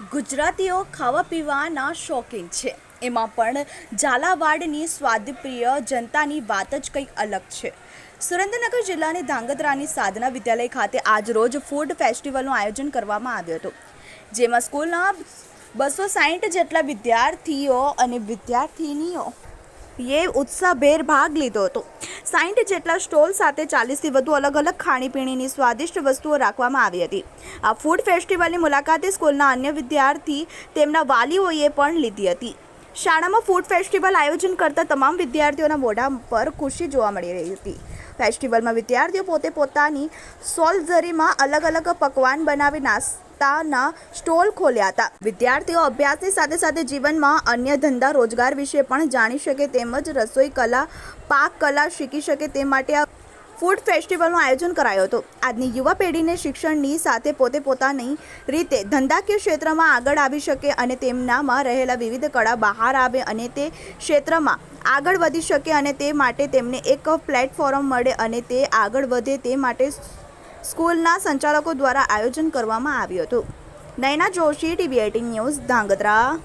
ગુજરાતીઓ ખાવા પીવાના શોખીન છે. એમાં પણ ઝાલાવાડની સ્વાદપ્રિય જનતાની વાત જ કંઈક અલગ છે. સુરેન્દ્રનગર જિલ્લાની ધાંગધ્રાની સાધના વિદ્યાલય ખાતે આજરોજ ફૂડ ફેસ્ટિવલનું આયોજન કરવામાં આવ્યું હતું. જેમાં સ્કૂલના બસો સાહીઠ જેટલા વિદ્યાર્થીઓ અને વિદ્યાર્થિનીઓ એ ઉત્સાહભેર ભાગ લીધો હતો. સાહીઠ જેટલા સ્ટોલ સાથે ચાલીસથી વધુ અલગ અલગ ખાણીપીણીની સ્વાદિષ્ટ વસ્તુઓ રાખવામાં આવી હતી. આ ફૂડ ફેસ્ટિવલની મુલાકાતે સ્કૂલના અન્ય વિદ્યાર્થી તેમના વાલીઓએ પણ લીધી હતી. શાળામાં ફૂડ ફેસ્ટિવલ આયોજન કરતા તમામ વિદ્યાર્થીઓના મોઢા પર ખુશી જોવા મળી રહી હતી. ફેસ્ટિવલમાં વિદ્યાર્થીઓ પોતે પોતાની સોલ્ઝરીમાં અલગ અલગ પકવાન બનાવી નાસ્તાના સ્ટોલ ખોલ્યા હતા. વિદ્યાર્થીઓ અભ્યાસની સાથે સાથે જીવનમાં અન્ય ધંધા, રોજગાર વિશે પણ જાણી શકે તેમજ રસોઈ કલા, પાક કલા શીખી શકે તે માટે આ ફૂડ ફેસ્ટિવલનું આયોજન કરાયું હતું. આજની યુવા પેઢીને શિક્ષણની સાથે પોતે પોતાની રીતે ધંધાકીય ક્ષેત્રમાં આગળ આવી શકે અને તેમનામાં રહેલા વિવિધ કળા બહાર આવે અને તે ક્ષેત્રમાં આગળ વધી શકે અને તે માટે તેમને એક પ્લેટફોર્મ મળે અને તે આગળ વધે તે માટે સ્કૂલના સંચાલકો દ્વારા આયોજન કરવામાં આવ્યું હતું. Nayana Joshi TV eighteen news Dhrangadhra.